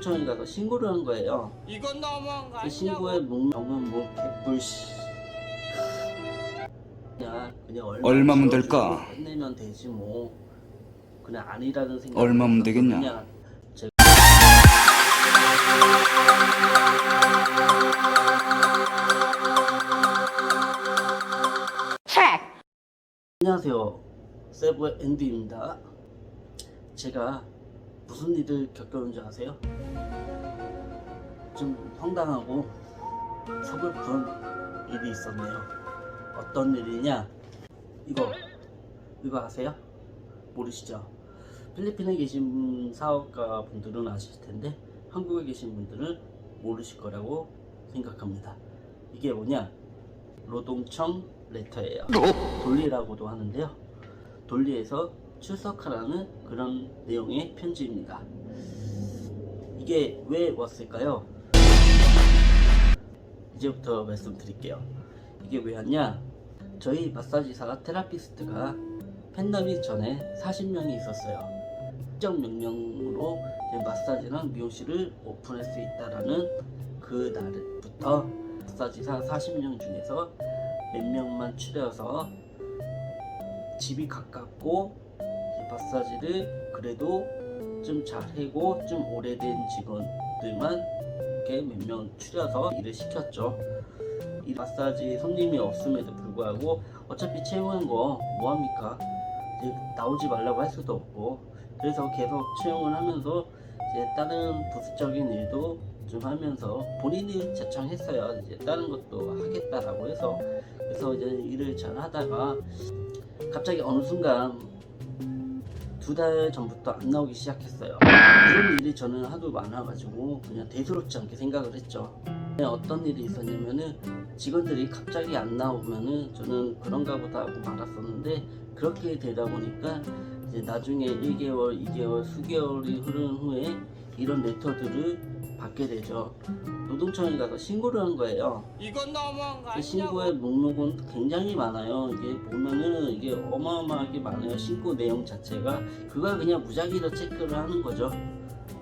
청에 가서 신고를 한 거예요. 이건 너무한 거 그 신고의 목적은 뭐 개뿔씨. 그냥 그냥 얼마 얼마면 될까? 끝내면 되지 뭐. 그냥 아니라는 생각. 얼마면 되겠냐? 그냥 제... 안녕하세요. 세브의 앤디입니다. 제가 무슨 일을 겪었는지 아세요? 좀 황당하고 서글픈 일이 있었네요. 어떤 일이냐? 이거 이거 아세요? 모르시죠? 필리핀에 계신 사업가 분들은 아실 텐데 한국에 계신 분들은 모르실 거라고 생각합니다. 이게 뭐냐? 노동청 레터예요. 돌리라고도 하는데요. 돌리에서 출석하라는 그런 내용의 편지입니다. 이게 왜 왔을까요? 이제부터 말씀드릴게요. 이게 왜 왔냐? 저희 마사지사 테라피스트가 팬데믹 전에 40명이 있었어요. 특정 명령으로 마사지랑 미용실을 오픈할 수 있다라는 그 날부터 마사지사 40명 중에서 몇 명만 추려서 집이 가깝고 마사지를 그래도 좀 잘하고 좀 오래된 직원들만 이렇게 몇 명 추려서 일을 시켰죠. 이 마사지 손님이 없음에도 불구하고 어차피 채용한 거 뭐합니까? 나오지 말라고 할 수도 없고 그래서 계속 채용을 하면서 이제 다른 부수적인 일도 좀 하면서 본인이 제청했어요. 이제 다른 것도 하겠다라고 해서 그래서 이제 일을 잘 하다가 갑자기 어느 순간 두 달 전부터 안 나오기 시작했어요. 그런 일이 저는 하도 많아가지고 그냥 대수롭지 않게 생각을 했죠. 그냥 어떤 일이 있었냐면은 직원들이 갑자기 안 나오면은 저는 그런가 보다 하고 말았었는데 그렇게 되다 보니까 이제 나중에 1개월, 2개월, 수개월이 흐른 후에 이런 레터들을 받게 되죠. 노동청에 가서 신고를 한 거예요. 이건 너무한 거 그 아니냐고 신고의 목록은 굉장히 많아요. 이게 보면은 이게 어마어마하게 많아요. 신고 내용 자체가 그걸 그냥 무작위로 체크를 하는 거죠.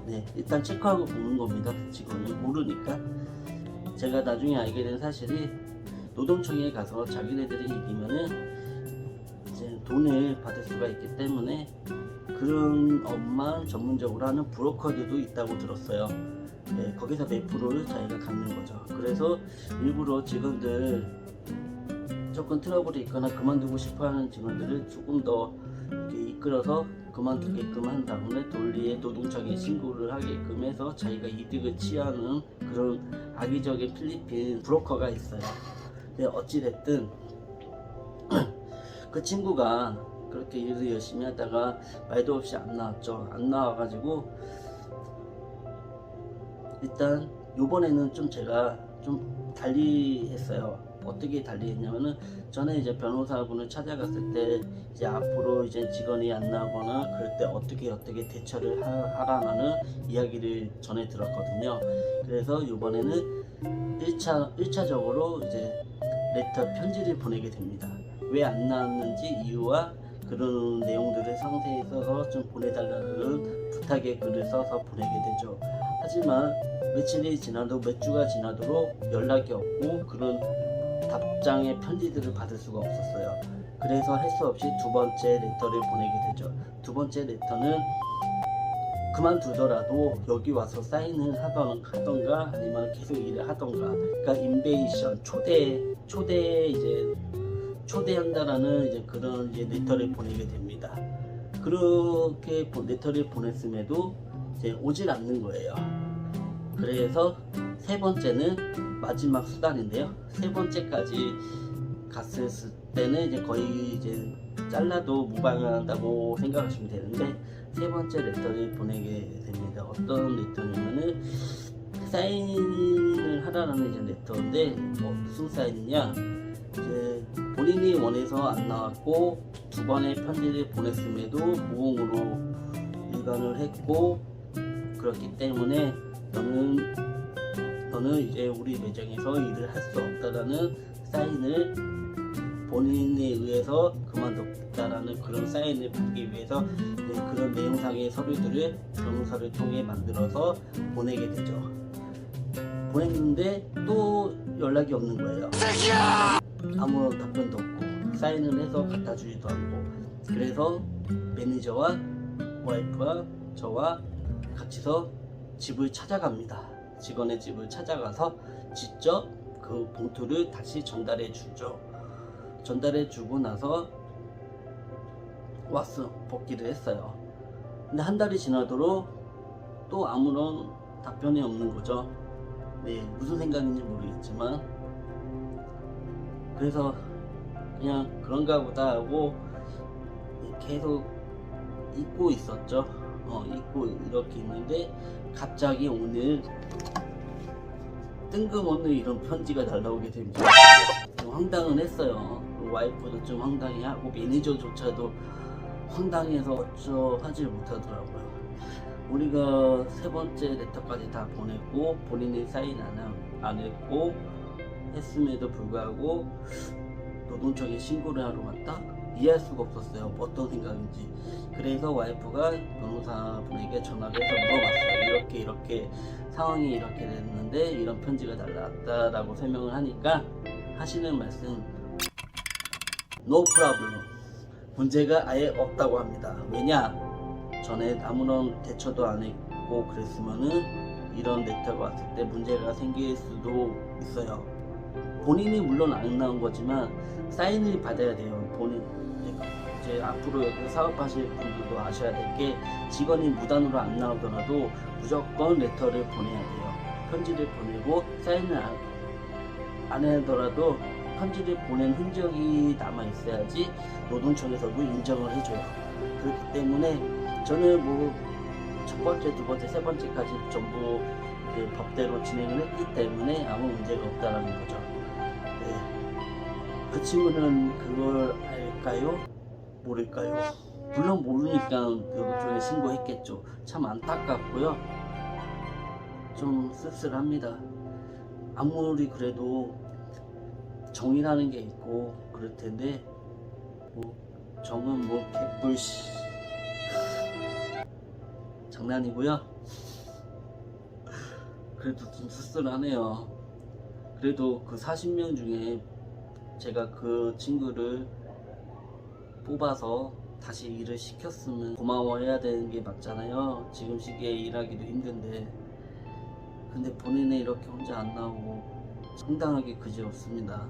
네, 일단 체크하고 보는 겁니다. 직원을 모르니까 제가 나중에 알게 된 사실이 노동청에 가서 자기네들이 이기면은 이제 돈을 받을 수가 있기 때문에 그런 업만 전문적으로 하는 브로커들도 있다고 들었어요. 네, 거기서 몇 프로를 자기가 갖는 거죠. 그래서 일부러 직원들 조금 트러블이 있거나 그만두고 싶어하는 직원들을 조금 더 이렇게 이끌어서 그만두게끔 한 다음에 돌리에 노동청에 신고를 하게끔 해서 자기가 이득을 취하는 그런 악의적인 필리핀 브로커가 있어요. 근데 어찌됐든 그 친구가 그렇게 일을 열심히 하다가 말도 없이 안 나왔죠. 안 나와가지고 일단 요번에는 좀 제가 좀 달리 했어요. 어떻게 달리 했냐면은 전에 이제 변호사분을 찾아갔을 때 이제 앞으로 이제 직원이 안 나오거나 그럴 때 어떻게 어떻게 대처를 하, 하라는 이야기를 전해 들었거든요. 그래서 요번에는 1차, 1차적으로 이제 레터 편지를 보내게 됩니다. 왜 안 나왔는지 이유와 그런 내용들을 상세히 써서 좀 보내달라는 부탁의 글을 써서 보내게 되죠. 하지만 며칠이 지나도 몇 주가 지나도록 연락이 없고 그런 답장의 편지들을 받을 수가 없었어요. 그래서 할 수 없이 두 번째 레터를 보내게 되죠. 두 번째 레터는 그만두더라도 여기 와서 사인을 하던, 하던가 아니면 계속 일을 하던가 그러니까 인베이션 초대 초대 이제 초대한다라는 이제 그런 이제 레터를 보내게 됩니다. 그렇게 보- 레터를 보냈음에도 이제 오질 않는 거예요. 그래서 세 번째는 마지막 수단인데요. 세 번째까지 갔을 때는 이제 거의 이제 잘라도 무방한다고 생각하시면 되는데 세 번째 레터를 보내게 됩니다. 어떤 레터냐면은 사인을 하라는 이제 레터인데 뭐 무슨 사인이냐 이제 본인이 원해서 안 나왔고 두 번의 편지를 보냈음에도 무공으로 일관을 했고 그렇기 때문에 너는 너는 이제 우리 매장에서 일을 할 수 없다라는 사인을 본인에 의해서 그만뒀다라는 그런 사인을 받기 위해서 네, 그런 내용상의 서류들을 변호사를 통해 만들어서 보내게 되죠. 보냈는데 또 연락이 없는 거예요. 아무 답변도 없고 사인을 해서 갖다 주지도 않고 그래서 매니저와 와이프와 저와 같이서 집을 찾아갑니다. 직원의 집을 찾아가서 직접 그 봉투를 다시 전달해 주죠. 전달해 주고 나서 왔어 복귀를 했어요. 근데 한 달이 지나도록 또 아무런 답변이 없는 거죠. 네, 무슨 생각인지 모르겠지만 그래서 그냥 그런가 보다 하고 계속 잊고 있었죠. 어, 잊고 이렇게 있는데 갑자기 오늘 뜬금없는 이런 편지가 날라오게 됩니다. 좀 황당은 했어요. 그 와이프도 좀 황당해하고 매니저조차도 황당해서 어쩌 하질 못하더라고요. 우리가 세 번째 레터까지 다 보냈고 본인이 사인 안, 하- 안 했고 했음에도 불구하고 노동청에 신고를 하러 갔다? 이해할 수가 없었어요. 어떤 생각인지. 그래서 와이프가 변호사분에게 전화를 해서 물어봤어요. 이렇게 이렇게 상황이 이렇게 됐는데 이런 편지가 날라왔다라고 설명을 하니까 하시는 말씀 No problem. 문제가 아예 없다고 합니다. 왜냐? 전에 아무런 대처도 안 했고 그랬으면은 이런 레터가 왔을 때 문제가 생길 수도 있어요. 본인이 물론 안 나온 거지만 사인을 받아야 돼요. 본인 이제 앞으로 여기 사업하실 분들도 아셔야 될 게 직원이 무단으로 안 나오더라도 무조건 레터를 보내야 돼요. 편지를 보내고 사인을 안, 안 하더라도 편지를 보낸 흔적이 남아 있어야지 노동청에서도 인정을 해줘요. 그렇기 때문에 저는 뭐 첫 번째, 두 번째, 세 번째까지 전부 그 법대로 진행을 했기 때문에 아무 문제가 없다라는 거죠. 네. 그 친구는 그걸 알까요? 모를까요? 물론 모르니까 노동청에 신고했겠죠. 참 안타깝고요. 좀 씁쓸합니다. 아무리 그래도 정이라는 게 있고 그럴 텐데 뭐 정은 뭐 개뿔 씨 장난이고요. 그래도 좀 씁쓸하네요. 그래도 그 40명 중에 제가 그 친구를 뽑아서 다시 일을 시켰으면 고마워해야 되는 게 맞잖아요. 지금 시기에 일하기도 힘든데. 근데 본인은 이렇게 혼자 안 나오고 상당하게 그지없습니다.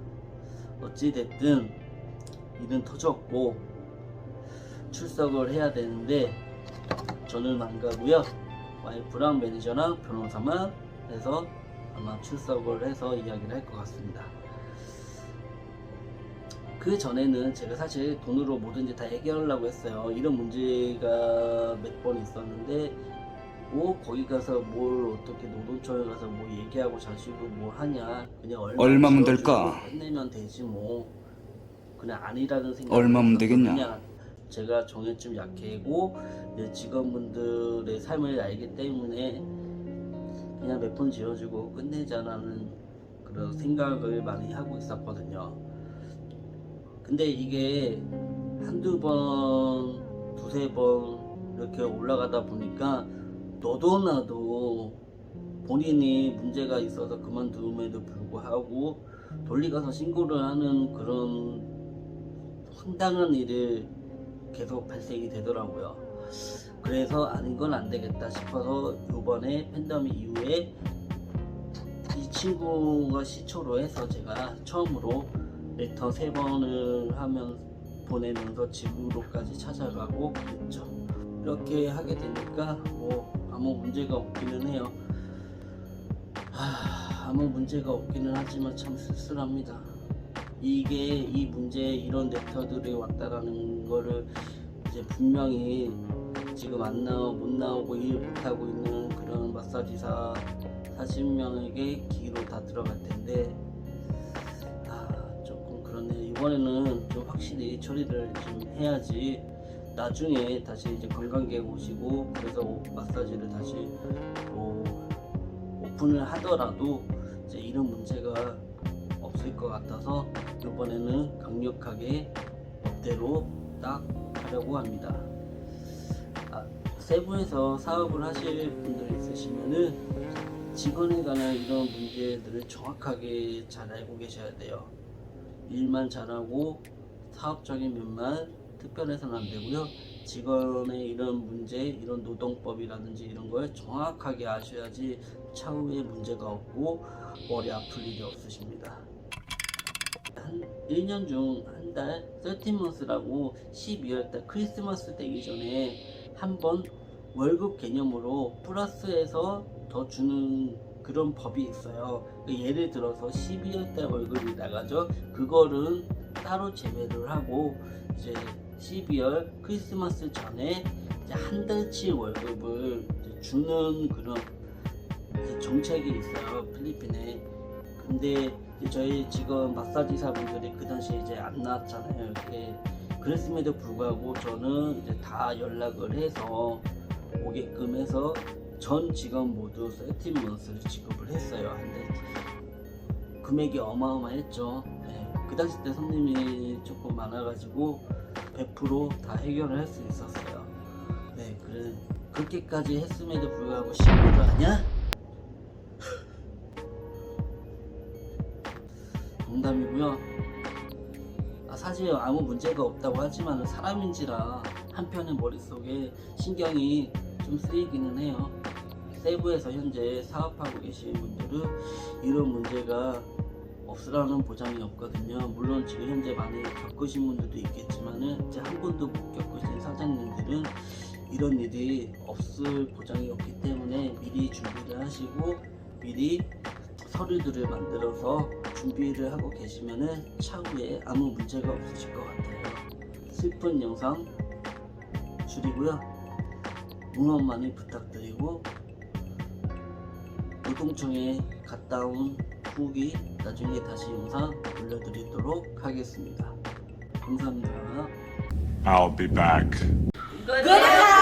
어찌됐든 일은 터졌고 출석을 해야 되는데 저는 안 가고요. 와이프랑 매니저랑 변호사만 해서 아마 출석을 해서 이야기를 할 것 같습니다. 그 전에는 제가 사실 돈으로 뭐든지 다 해결하려고 했어요. 이런 문제가 몇 번 있었는데 뭐 거기 가서 뭘 어떻게 노동청에 가서 뭐 얘기하고 자시고 뭘 하냐 그냥 얼마 얼마면 될까? 끝내면 되지 뭐 그냥 아니라는 생각 얼마면 되겠냐? 그냥 제가 정액 좀 약해고 직원분들의 삶을 알기 때문에 그냥 몇번 지어주고 끝내자라는 그런 생각을 많이 하고 있었거든요. 근데 이게 한두 번, 두세 번 이렇게 올라가다 보니까 너도 나도 본인이 문제가 있어서 그만두음에도 불구하고 돌리가서 신고를 하는 그런 황당한 일을 계속 발생이 되더라고요. 그래서 아닌 건안 되겠다 싶어서 이번에 팬덤 이후에 이 친구가 시초로 해서 제가 처음으로 레터 세 번을 하면 보내면서 집으로까지 찾아가고 그랬죠. 이렇게 하게 되니까 뭐 아무 문제가 없기는 해요. 하, 아무 문제가 없기는 하지만 참 쓸쓸합니다. 이게 이 문제 이런 레터들이 왔다라는 거를 이제 분명히 지금 안 나오 못 나오고 일 못하고 있는 그런 마사지사 40명에게 기로 다 들어갈 텐데 아 조금 그렇네 이번에는 좀 확실히 처리를 좀 해야지 나중에 다시 이제 관광객 오시고 그래서 마사지를 다시 뭐 오픈을 하더라도 이제 이런 문제가 없을 것 같아서 이번에는 강력하게 법대로 딱 하려고 합니다. 아, 세부에서 사업을 하실 분들 있으시면은 직원에 관한 이런 문제들을 정확하게 잘 알고 계셔야 돼요. 일만 잘하고 사업적인 면만 특별해서는 안 되고요. 직원의 이런 문제, 이런 노동법이라든지 이런 걸 정확하게 아셔야지 차후에 문제가 없고 머리 아플 일이 없으십니다. 한 1년 중 한 달 13months라고 12월 달 크리스마스 되기 전에 한 번 월급 개념으로 플러스해서 더 주는 그런 법이 있어요. 그 예를 들어서 12월 달 월급이 나가죠. 그거는 따로 제외를 하고 이제 12월 크리스마스 전에 한 달치 월급을 주는 그런 정책이 있어요. 필리핀에. 근데 저희 지금 마사지사분들이 그 당시에 이제 안 나왔잖아요. 이렇게 그랬음에도 불구하고 저는 이제 다 연락을 해서 오게끔 해서 전 직원 모두 세티먼스를 지급을 했어요. 근데 금액이 어마어마했죠. 네, 그 당시 때 손님이 조금 많아가지고 100%다 해결을 할 수 있었어요. 네, 그래 그렇게까지 했음에도 불구하고 신고를 하냐? 농담이고요. 아, 사실 아무 문제가 없다고 하지만 사람인지라 한편의 머릿속에 신경이 좀 쓰이기는 해요. 세부에서 현재 사업하고 계신 분들은 이런 문제가 없으라는 보장이 없거든요. 물론 지금 현재 많이 겪으신 분들도 있겠지만은 이제 한 번도 못 겪으신 사장님들은 이런 일이 없을 보장이 없기 때문에 미리 준비를 하시고 미리 서류들을 만들어서 준비를 하고 계시면은 차후에 아무 문제가 없으실 것 같아요. 슬픈 영상 줄이고요. 응원 많이 부탁드리고 노동청에 갔다 온 후기 나중에 다시 영상 올려드리도록 하겠습니다. 감사합니다. I'll be back. Good